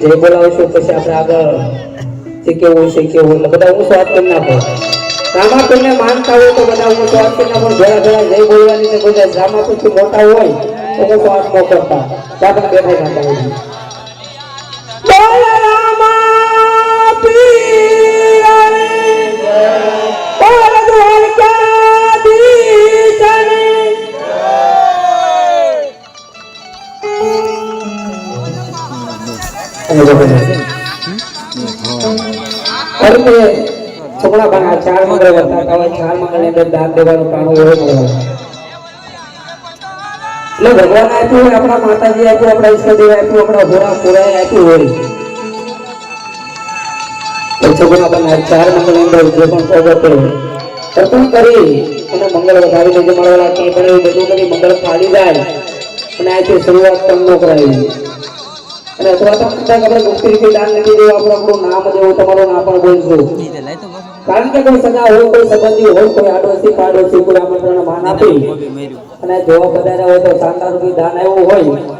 જય બોલાવશો પછી આપણે આગળ શીખવું શીખવું એટલે બધા હું સ્વાદ કરી નાખો. રામાપીરને માનતા હોય તો બધા હું સ્વાદ કરી નાખો. ઘણા ઘણા જય બોલવાની છે બધા રામાપીરથી મોટા હોય તો હું સ્વાદ ન કરતા. દાદા બેઠા નાખતા હોય અરે ચાર મંગળ અંદર જે પણ અર્પણ કરી અને મંગળ વધારી લેજે મળવા કે પણ મંગળ ખાલી જાય અને આથી શરૂઆત પણ નો કરાવી. અને અથવા તો કદાચ આપણે ગુપ્ત રીતે દાન નથી દેવું આપણે આપણું નામ દેવું તમારું નામ પણ બોલશું કારણ કે કોઈ સગા હોય કોઈ સંબંધી હોય કોઈ આડોશી પાડોશી કોઈ આમંત્રણ માન આપી અને જો બધાને હોય તો શાનદાર રૂપી દાન આવ્યું હોય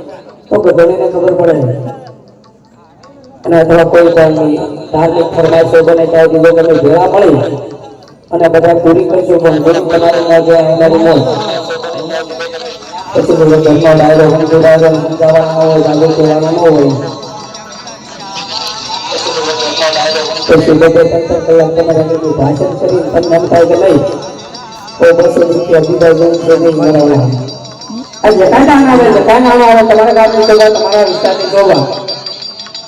તો ગધેડીને ખબર પડે. અને અથવા કોઈ પણ ધાર્મિક ફરમાઈશો બને ચાહે બીજો તમે ભેળા મળી અને બધા પૂરી કરશો પણ તમારી ના જાય અમારી મોજ પછી બધો ઘરનો ડાયરો સમજાવવાનો હોય લાગુ કહેવાનો હોય.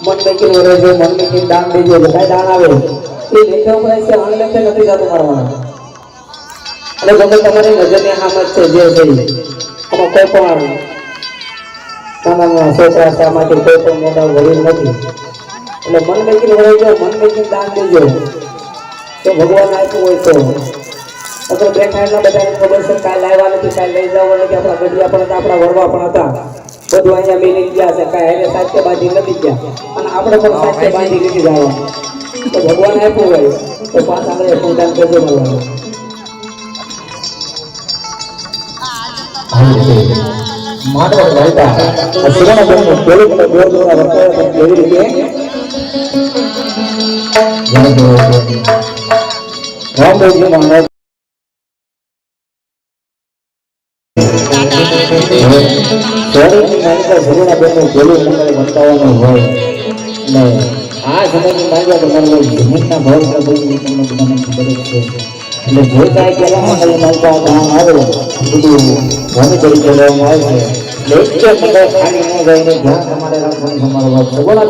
મન મેકીને દાન દેજો જતા દાન આવે એ લેખે ઉપરાય છે અનલેખે નથી જતું મારવાના. અને ગમે તમારી નજરની હામત છે જે છે આમાં કોઈ પણ નાના છોકરા સામાથી કોઈ પણ મોટા વડીલ નથી. એટલે મન મેકીને વળેજો મન મેકીને દાન દેજો. તો ભગવાન આપ્યું હોય તો. આપણે બેઠા એટલા બધાને ખબર છે કાલ લાવવા નથી કાલ લઈ જવા નથી આપણા ગઢિયા પણ હતા આપણા વડવા પણ હતા. બધું અહીંયા મેલી ગયા છે કાંઈ એને સાચે બાંધી નથી ગયા. અને આપણે પણ સાચે બાંધી નથી જવા તો ભગવાન આપ્યું હોય તો પાછા આપણે પૂજાન કરજો મળવાનું. માનવ રહેતા સુવર્ણ બનવું કેવી રીતે દોર દોરા વર્તાયા પણ કેવી રીતે રામદેવજી મહારાજ સ્વરૂપની માન્યતા સુવર્ણ બનવું કેવી મંગળ વર્તાવાનું હોય ને આ સમયની માન્યતા તમારે જમીનના ભાવ ને બધું તમને ખબર છે એટલે જે કાંઈ કહેવામાં આવે કામ આવે. બધું ભૂમિ તરીકે લેવામાં આવે છે. એટલે એક ખાલી ન જાય ધ્યાન તમારે રાખવાનું તમારો બોલા